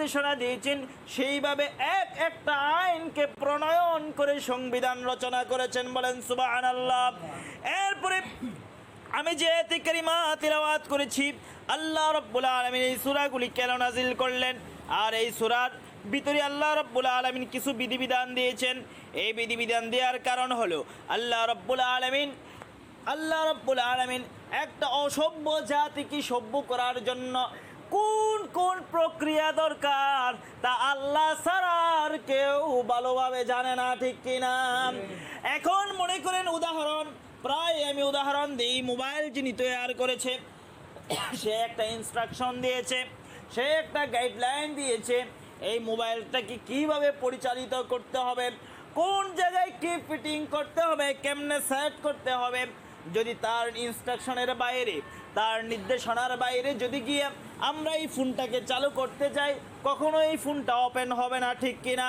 নির্দেশনা দিয়েছেন, সেইভাবে এক একটা আইনকে প্রণয়ন করে সংবিধান রচনা করেছেন বলেন সুবাহ আল্লাহ এরপরে আমি যে এতে কারিমা তিলাওয়াত করেছি, আল্লাহ রব্বুল আলমিন এই সুরাগুলি কেন নাজিল করলেন? আর এই সুরার ভিতরে আল্লাহ রব্বুল আলমিন কিছু বিধিবিধান দিয়েছেন। এই বিধিবিধান দেওয়ার কারণ হলো, আল্লাহ রব্বুল আলমিন, আল্লাহ রব্বুল আলমিন একটা অসভ্য জাতিকে সভ্য করার জন্য কোন কোন প্রক্রিয়া দরকার? তা আল্লাহ আর কেউ ভালোভাবে জানে না, ঠিক কিনা? এখন মনে করেন উদাহরণ, প্রায় আমি উদাহরণ দিই, মোবাইল যিনি তৈরি করেছে, সে একটা ইনস্ট্রাকশন দিয়েছে, সে একটা গাইডলাইন দিয়েছে, এই মোবাইলটাকে কীভাবে পরিচালিত করতে হবে, কোন জায়গায় কি ফিটিং করতে হবে, কেমনে সেট করতে হবে যদি তার ইনস্ট্রাকশনের বাইরে, তার নির্দেশনার বাইরে যদি গিয়ে আমরা এই ফোনটাকে চালু করতে যাই, কখনো এই ফোনটা ওপেন হবে না, ঠিক কিনা?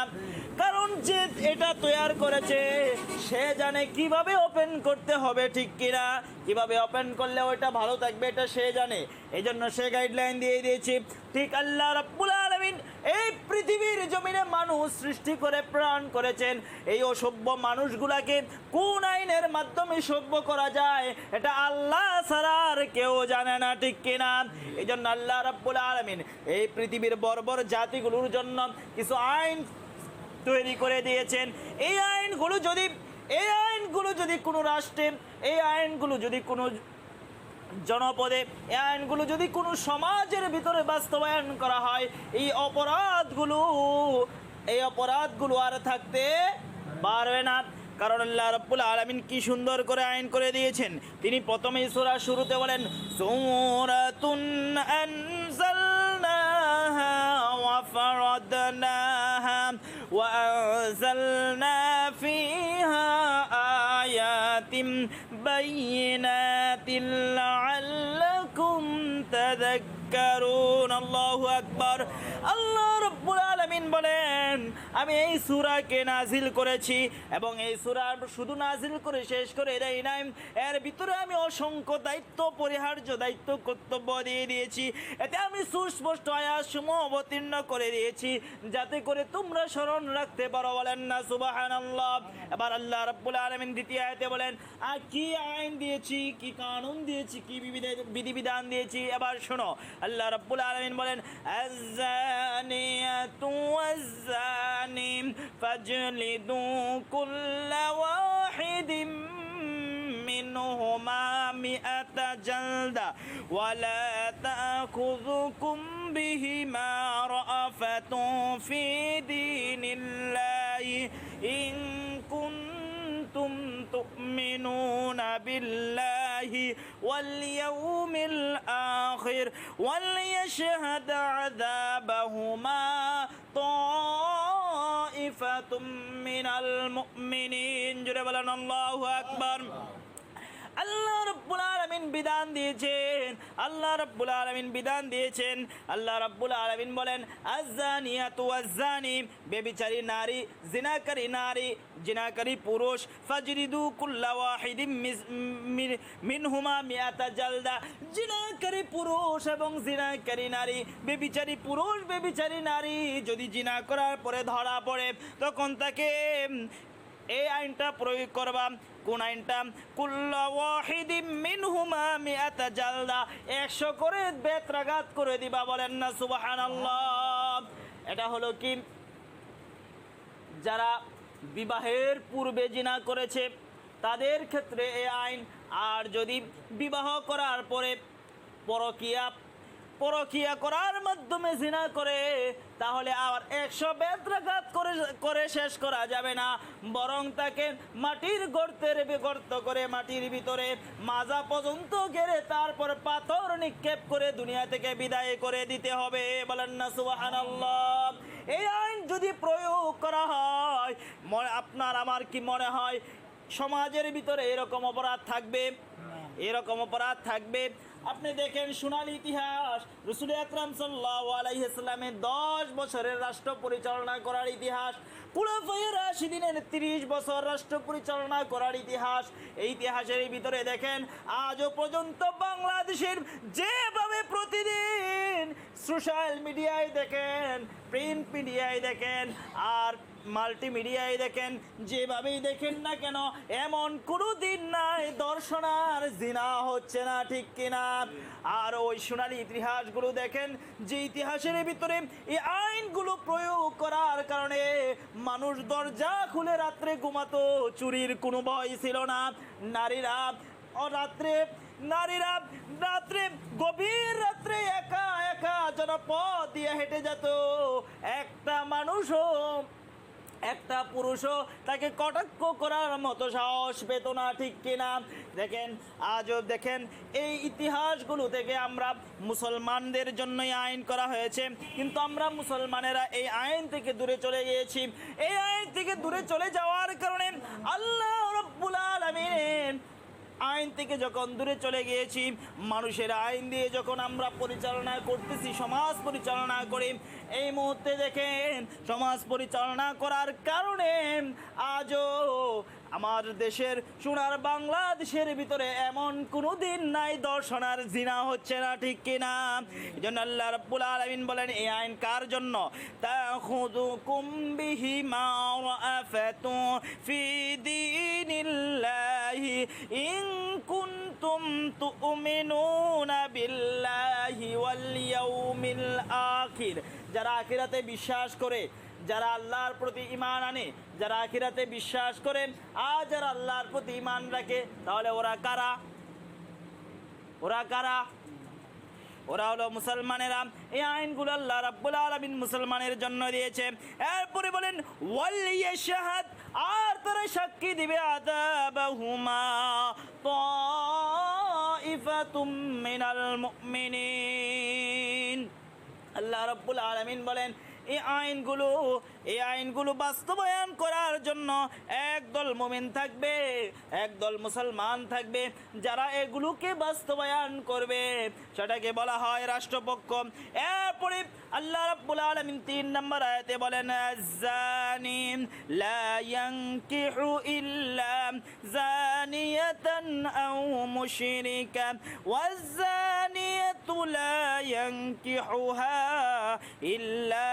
কারণ যে এটা তৈরি করেছে, সে জানে কীভাবে ওপেন করতে হবে, ঠিক কিনা? কীভাবে ওপেন করলে ওইটা ভালো থাকবে, এটা সে জানে। এই জন্য সে গাইডলাইন দিয়ে দিয়েছে। ঠিক আল্লাহ রাব্বুল এই পৃথিবীর জমিনে মানুষ সৃষ্টি করে, প্রাণ করেছেন। এই অসভ্য মানুষগুলাকে কোন আইনের মাধ্যমে সভ্য করা যায়, এটা আল্লাহ আর কেউ জানে না, ঠিক কিনা? এই জন্য আল্লাহ রাব্বুল আলামিন এই পৃথিবীর বর্বর জাতিগুলোর জন্য কিছু আইন তৈরি করে দিয়েছেন। এই আইনগুলো যদি, এই আইনগুলো যদি কোনো রাষ্ট্রে, এই আইনগুলো যদি কোনো জনপদে। এই আইনগুলো যদি কোনো সমাজের ভিতরে বাস্তবায়ন করা হয়, এই অপরাধগুলো এই অপরাধগুলো আর থাকতে পারবে না। কারণ আল্লাহ রাব্বুল আলামিন কি সুন্দর করে আইন করে দিয়েছেন। তিনি প্রথমেই সূরা শুরুতে বলেন, সূরাতুন আনজালনাহা ওয়া ফারাদনাহা ওয়া আল্লাহু রাব্বুল আলামিন বলেন আমি এই সূরাকে নাজিল করেছি এবং এই সূরা শুধু নাজিল করে শেষ করে দেই নাই, এর ভিতরে আমি অসংখ্য দায়িত্ব, পরিহার্য দায়িত্ব, কর্তব্য দিয়ে দিয়েছি। এতে আমি সুস্পষ্ট আয়াসমূহ অবতীর্ণ করে দিয়েছি, যাতে করে তোমরা স্মরণ রাখতে পারো, বলেন না, সুবহানাল্লাহ। এবার আল্লাহ রাব্বুল আলামিন দ্বিতীয় আয়াতে বলেন, আর কি আইন দিয়েছি, কি কানুন দিয়েছি, কি বিধি- বিধিবিধান দিয়েছি? এবার শোনো, আল্লাহ রাব্বুল আলামিন বলেন والزاني فاجلدوا كل واحد منهما مئة جلدة ولا تأخذكم بهما رأفة في دين الله إن كنتم تؤمنون بالله واليوم الآخر وليشهد عذابهما طائفة من المؤمنين جرب لنا الله أكبر الله রব্বুল আলামিন বিধান দিয়েছেন। আল্লাহ রব্বুল আলামিন বিধান দিয়েছেন। আল্লাহ রব্বুল আলামিন বলেন, আজ্জানিয়াতু ওয়াজ্জানি, বেবিচারী নারী, জিনাকারী নারী, জিনাকারী পুরুষ, ফাজরিদু মিনহুমা মিয়াতা জালদা। জিনাকারী পুরুষ এবং জিনাকারী নারী, বেবিচারী পুরুষ, বেবিচারী নারী যদি জিনা করার পরে ধরা পড়ে, তখন তাকে এই আইনটা প্রয়োগ করবা। কোন আইনটা? মিনহুমা জালদা। একশো করে বেত্রাঘাত করে দিবা বলেন না, সুবহানাল্লাহ। এটা হলো কি? যারা বিবাহের পূর্বে জিনা করেছে, তাদের ক্ষেত্রে এই আইন। আর যদি বিবাহ করার পরে পরকিয়া পরকিয়া করার মাধ্যমে জিনা করে তাহলে আর একশো বেত্রাঘাত করে করে শেষ করা যাবে না। বরং তাকে মাটির গর্তের গর্ত করে মাটির ভিতরে মাজা পর্যন্ত গেড়ে তারপর পাথর নিক্ষেপ করে দুনিয়া থেকে বিদায় করে দিতে হবে। বলেন না সুবহানাল্লাহ। এই আইন যদি প্রয়োগ করা হয় আপনার আমার কি মনে হয় সমাজের ভিতরে এরকম অপরাধ থাকবে? এরকম অপরাধ থাকবে? আপনি দেখেন সোনালী ইতিহাস, রসুল আকরাম সাল্লাহ আলাইসাল্লামের দশ বছরের রাষ্ট্র পরিচালনা করার ইতিহাস কুলাফায়ে রাশিদিনের তিরিশ বছর রাষ্ট্র পরিচালনা করার ইতিহাস। এই ইতিহাসের ভিতরে দেখেন, আজও পর্যন্ত বাংলাদেশের যেভাবে প্রতিদিন সোশ্যাল মিডিয়ায় দেখেন প্রিন্ট মিডিয়ায় দেখেন, আর মাল্টিমিডিয়ায় দেখেন, যেভাবেই দেখেন না কেন, এমন কোনো দিন নাই, দর্শনার জিনা হচ্ছে না, ঠিক কিনা? আর ওই সোনালি ইতিহাসগুলো দেখেন, যে ইতিহাসের ভিতরে এই আইনগুলো প্রয়োগ করার কারণে মানুষ দরজা খুলে রাত্রে ঘুমাতো, চুরির কোনো ভয় ছিল না। নারীরা রাত্রে নারীরা রাত্রে, গভীর রাত্রে একা একা জনপদ দিয়ে হেঁটে যেত। একটা মানুষও একটা পুরুষও তাকে কটাক্ষ করার মতো সাহস পেত না, ঠিক কিনা? দেখেন, আজও দেখেন, এই ইতিহাসগুলো থেকে আমরা মুসলমানদের জন্যই আইন করা হয়েছে, কিন্তু আমরা মুসলমানেরা এই আইন থেকে দূরে চলে গিয়েছি। এই আইন থেকে দূরে চলে যাওয়ার কারণে আল্লাহ রব্বুল আলামিন আইন থেকে যখন দূরে চলে গিয়েছি, মানুষের আইন দিয়ে যখন আমরা পরিচালনা করতেছি, সমাজ পরিচালনা করি, এই মুহূর্তে দেখেন, সমাজ পরিচালনা করার কারণে আজও আমার দেশের সোনার বাংলাদেশের ভিতরে এমন কোনো দিন নাই, দর্শনার জিনা হচ্ছে না, ঠিক কিনা? এই জন্য আল্লাহ রাব্বুল আলামিন বলেন, এই আইন কার জন্য? তাখুদুকুম বিহি মা রাআফাতু ফি দীনিল্লাহি ইন তুমিনুনা বিল্লাহি ওয়াল ইয়াউমিল আখির। যারা আখিরাতে বিশ্বাস করে, যারা আল্লাহর প্রতি ইমান আনে, যারা আখিরাতে বিশ্বাস করে, আর যারা আল্লাহর প্রতি ইমান রাখে, তাহলে ওরা কারা? ওরা কারা? ওরা হলো মুসলমানেরা। এই আইনগুলো আল্লাহ রাব্বুল আলামিন মুসলমানের জন্য দিয়েছে। এরপরে বলেন ওয়ালিয়া শাহাদ আর তারা সাক্ষী দিবে মিনাল মুমিনিন। আল্লাহ রব্বুল আলমিন বলেন এই আইনগুলো এই আইনগুলো বাস্তবায়ন করার জন্য একদল মোমেন থাকবে, একদল মুসলমান থাকবে, যারা এগুলোকে বাস্তবায়ন করবে। সেটাকে বলা হয় রাষ্ট্রপক্ষ। এরপরে আল্লাহ রাব্বুল আলামিন তিন নম্বর আয়াতে বলেন জানি লা ইয়ানকিহু ইল্লা জানিয়াতান আও মুশরিকা। ওয়াজ জানিয়াতু লা ইয়ানকিহুহা ইল্লা